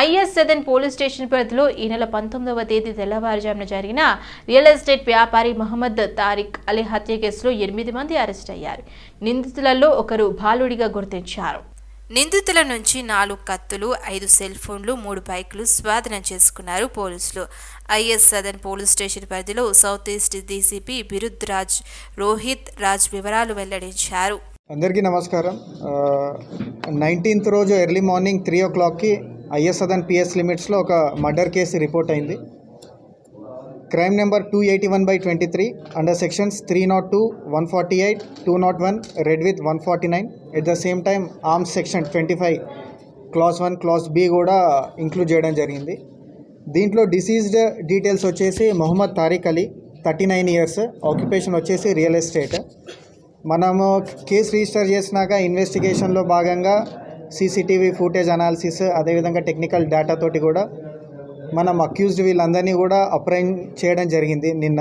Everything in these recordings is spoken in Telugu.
ఐఎస్ సెదన్ పోలీస్ స్టేషన్ పరిధిలో ఈ నెల పంతొమ్మిదవ తేదీ తెల్లవారుజామున జరిగిన రియల్ ఎస్టేట్ వ్యాపారి మహమ్మద్ తారిక్ అలీ హత్య కేసులో ఎనిమిది మంది అరెస్ట్ అయ్యారు. నిందితులలో ఒకరు బాలుడిగా గుర్తించారు. నిందితుల నుంచి నాలుగు కత్తులు ఐదు సెల్ ఫోన్లు మూడు బైకులు స్వాధీనం చేసుకున్నారు పోలీసులు. ఐఎస్ సదన్ పోలీస్ స్టేషన్ పరిధిలో south east DCP Birud Raj Rohit Raj వివరాలు వెల్లడించారు. అందరికీ నమస్కారం. నైన్టీన్త్ రోజు ఎర్లీ మార్నింగ్ త్రీ ఓ క్లాక్కి ఐఎస్ఎదన్ పిఎస్ లిమిట్స్లో ఒక మర్డర్ కేసు రిపోర్ట్ అయింది. Crime number two eighty one by twenty three under sections three not two one forty eight two not one read with one forty nine. At the same time arms section twenty five class one class B కూడా ఇంక్లూడ్ చేయడం జరిగింది. దీంట్లో డిసీజ్డ్ డీటెయిల్స్ వచ్చేసి Mohammed Tariq Ali thirty nine years occupation వచ్చేసి రియల్ ఎస్టేట్ మనము కేసు రిజిస్టర్ చేసినాక ఇన్వెస్టిగేషన్లో భాగంగా సీసీటీవీ ఫుటేజ్ అనాలిసిస్ అదేవిధంగా టెక్నికల్ డేటా తోటి కూడా మనం అక్యూజ్డ్ వీళ్ళందరినీ కూడా అప్రైన్ చేయడం జరిగింది నిన్న.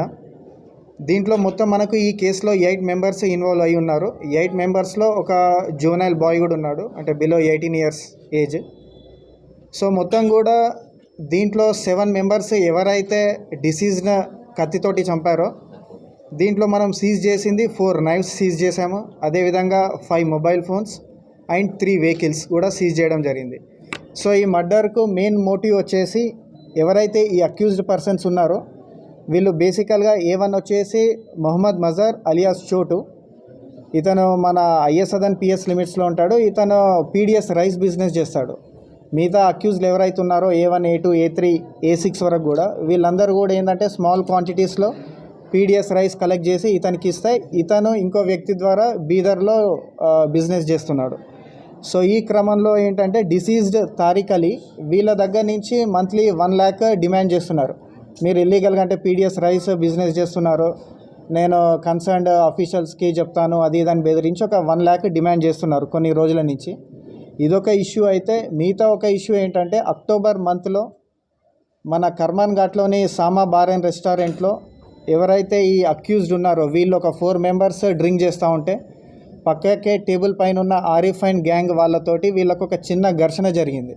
దీంట్లో మొత్తం మనకు ఈ కేసులో ఎయిట్ మెంబర్స్ ఇన్వాల్వ్ అయి ఉన్నారు. ఎయిట్ మెంబర్స్లో ఒక జూనైల్ బాయ్ కూడా ఉన్నాడు అంటే below eighteen years age so మొత్తం కూడా దీంట్లో సెవెన్ మెంబర్స్ ఎవరైతే డిసీజ్న కత్తితోటి చంపారో దీంట్లో మనం సీజ్ చేసింది ఫోర్ నైఫ్స్ సీజ్ చేసాము అదేవిధంగా five mobile phones and three vehicles కూడా సీజ్ చేయడం జరిగింది. సో ఈ మర్డర్కు మెయిన్ మోటివ్ వచ్చేసి ఎవరైతే ఈ అక్యూజ్డ్ పర్సన్స్ ఉన్నారో వీళ్ళు బేసికల్గా ఏ వన్ వచ్చేసి మొహమ్మద్ మజర్ అలియాస్ చోటు. ఇతను మన ఐఎస్ఎదన్ పిఎస్ లిమిట్స్లో ఉంటాడు. ఇతను పీడిఎస్ రైస్ బిజినెస్ చేస్తాడు. మిగతా అక్యూజ్లు ఎవరైతే ఉన్నారో A one A two A three A six వరకు కూడా వీళ్ళందరూ కూడా ఏంటంటే స్మాల్ క్వాంటిటీస్లో పీడిఎస్ రైస్ కలెక్ట్ చేసి ఇతనికి ఇస్తే ఇతను ఇంకో వ్యక్తి ద్వారా బీదర్లో బిజినెస్ చేస్తున్నాడు. సో ఈ క్రమంలో ఏంటంటే డిసీజ్డ్ తారికలి వీళ్ళ దగ్గర నుంచి మంత్లీ వన్ ల్యాక్ డిమాండ్ చేస్తున్నారు. మీరు ఇల్లీగల్గా అంటే పీడిఎస్ రైస్ బిజినెస్ చేస్తున్నారు. నేను కన్సర్న్డ్ అఫీషియల్స్కి చెప్తాను అది దాన్ని బెదిరించి ఒక వన్ ల్యాక్ డిమాండ్ చేస్తున్నారు కొన్ని రోజుల నుంచి. ఇదొక ఇష్యూ అయితే మిగతా ఒక ఇష్యూ ఏంటంటే అక్టోబర్ మంత్లో మన కర్మాన్ ఘాట్లోని సామా బార్ అండ్ రెస్టారెంట్లో ఎవరైతే ఈ అక్యూజ్డ్ ఉన్నారో వీళ్ళు ఒక ఫోర్ మెంబర్స్ డ్రింక్ చేస్తూ ఉంటే పక్కకే టేబుల్ పైన ఉన్న ఆరిఫైన్ గ్యాంగ్ వాళ్ళతోటి వీళ్ళకు ఒక చిన్న ఘర్షణ జరిగింది.